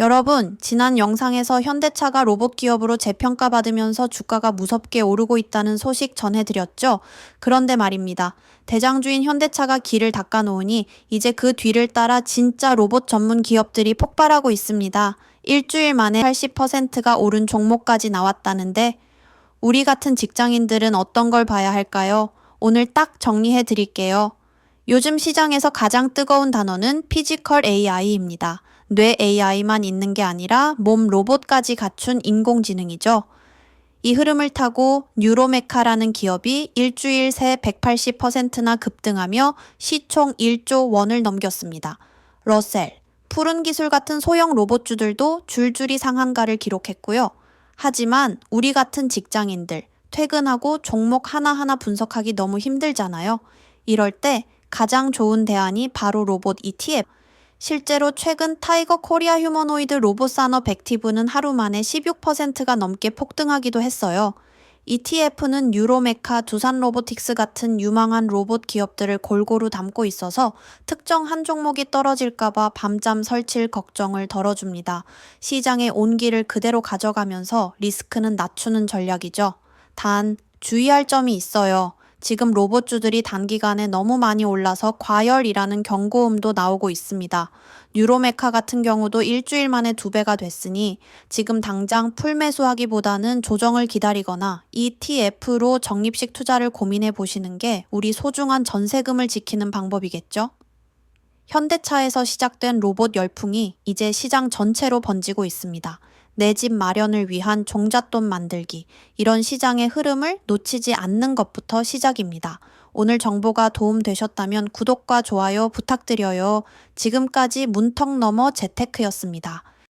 여러분, 지난 영상에서 현대차가 로봇 기업으로 재평가받으면서 주가가 무섭게 오르고 있다는 소식 전해드렸죠? 그런데 말입니다. 대장주인 현대차가 길을 닦아놓으니 이제 그 뒤를 따라 진짜 로봇 전문 기업들이 폭발하고 있습니다. 일주일 만에 80%가 오른 종목까지 나왔다는데, 우리 같은 직장인들은 어떤 걸 봐야 할까요? 오늘 딱 정리해 드릴게요. 요즘 시장에서 가장 뜨거운 단어는 피지컬 AI입니다. 뇌 AI만 있는 게 아니라 몸 로봇까지 갖춘 인공지능이죠. 이 흐름을 타고 뉴로메카라는 기업이 일주일 새 180%나 급등하며 시총 1조 원을 넘겼습니다. 러셀, 푸른 기술 같은 소형 로봇주들도 줄줄이 상한가를 기록했고요. 하지만 우리 같은 직장인들, 퇴근하고 종목 하나하나 분석하기 너무 힘들잖아요. 이럴 때 가장 좋은 대안이 바로 로봇 ETF. 실제로 최근 타이거 코리아 휴머노이드 로봇 산업 액티브는 하루 만에 16%가 넘게 폭등하기도 했어요. ETF는 유로메카, 두산 로보틱스 같은 유망한 로봇 기업들을 골고루 담고 있어서 특정 한 종목이 떨어질까봐 밤잠 설칠 걱정을 덜어줍니다. 시장의 온기를 그대로 가져가면서 리스크는 낮추는 전략이죠. 단, 주의할 점이 있어요. 지금 로봇주들이 단기간에 너무 많이 올라서 과열이라는 경고음도 나오고 있습니다. 뉴로메카 같은 경우도 일주일 만에 두 배가 됐으니 지금 당장 풀 매수하기보다는 조정을 기다리거나 ETF로 적립식 투자를 고민해 보시는 게 우리 소중한 전세금을 지키는 방법이겠죠? 현대차에서 시작된 로봇 열풍이 이제 시장 전체로 번지고 있습니다. 내 집 마련을 위한 종잣돈 만들기. 이런 시장의 흐름을 놓치지 않는 것부터 시작입니다. 오늘 정보가 도움되셨다면 구독과 좋아요 부탁드려요. 지금까지 문턱 너머 재테크였습니다.